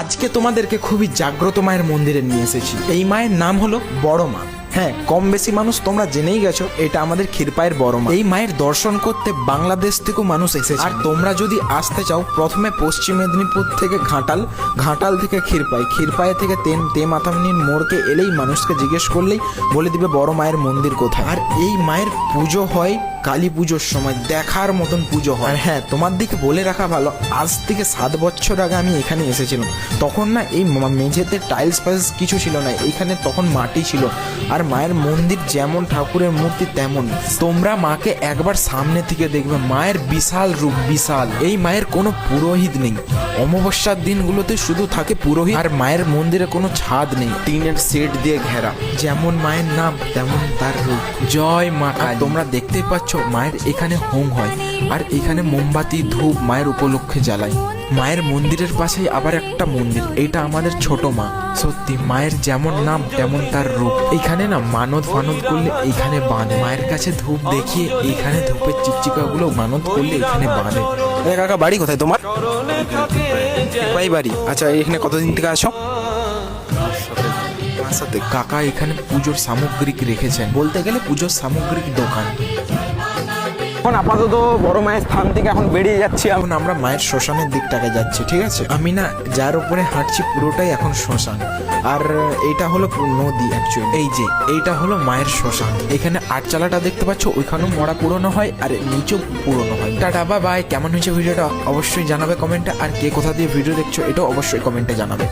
আজকে তোমাদেরকে খুবই জাগ্রত মায়ের মন্দিরে নিয়ে এসেছি। এই মায়ের নাম হলো বড় মা। হ্যাঁ কম বেশি মানুষ তোমরা জেনেই গেছো, এটা আমাদের ক্ষীরপায়ের বড় মা। এই মায়ের দর্শন করতে বাংলাদেশ থেকেও মানুষ এসেছে। আর তোমরা যদি আসতে চাও, প্রথমে পশ্চিম মেদিনীপুর থেকে ঘাটাল ঘাটাল থেকে ক্ষীরপাই। ক্ষীরপাই থেকে তেন তে তেমাথামনির মোড়কে এলেই মানুষকে জিজ্ঞেস করলেই বলে দিবে বড় মায়ের মন্দির কোথায়। আর এই মায়ের পুজো হয় কালী পুজোর সময় দেখার মতন পুজো হয়। আর হ্যাঁ তোমার দিকে বলে রাখা ভালো। আজ থেকে সাত বছর আগে আমি এখানে এসেছিলাম। তখন না এই মেঝেতে টাইলস ফাইলস কিছু ছিল না এইখানে তখন মাটি ছিল। আর মায়ের মন্দির যেমন ঠাকুরের মূর্তি তেমন। তোমরা মাকে একবার সামনে থেকে দেখবে মায়ের বিশাল রূপ বিশাল। এই মায়ের কোনো পুরোহিত নেই। অমাবস্যার দিনগুলোতে শুধু থাকে পুরোহিত আর মায়ের মন্দিরে কোনো ছাদ নেই। টিনের সেট দিয়ে ঘেরা। যেমন মায়ের নাম তেমন তার রূপ। জয় মা। তোমরা দেখতেই পাচ্ছ মায়ের এখানে হোম হয়। আর এখানে মোমবাতি, ধূপ মায়ের উপলক্ষে জ্বালায় মায়ের মন্দিরের পাশেই আবার একটা মন্দির। এটা আমাদের ছোট মা। সত্যি, মায়ের যেমন নাম, তেমন তার রূপ। এখানে না মানত ফানত করলে এখানে বাঁধে। মায়ের কাছে ধূপ দেখিয়ে এইখানে ধূপের চিকচিকাগুলো মানত করলে এখানে বাঁধে। কাকা, বাড়ি কোথায় তোমার? ভাই বাড়ি। আচ্ছা এখানে কতদিন থেকে আসো? সাথে কাকা এখানে পুজোর সামগ্রিক রেখেছেন। বলতে গেলে পুজোর সামগ্রিক দোকান। এখন আপাতত বড় মায়ের স্থান থেকে এখন বেরিয়ে যাচ্ছি এখন আমরা মায়ের শ্মশানের দিকটাকে যাচ্ছি, ঠিক আছে? আমি না যার উপরে হাঁটছি পুরোটাই এখন শ্মশান। আর এইটা হলো নদী অ্যাকচুয়ালি এই যে, এইটা হলো মায়ের শ্মশান। এখানে আটচালাটা দেখতে পাচ্ছ, ওইখানেও মরা পুরনো হয়, আর নিচেও পুরনো হয়। টাটা বা বাই কেমন হয়েছে ভিডিওটা অবশ্যই জানাবে কমেন্টে, আর কে কোথা দিয়ে ভিডিও দেখছ, এটাও অবশ্যই কমেন্টে জানাবে।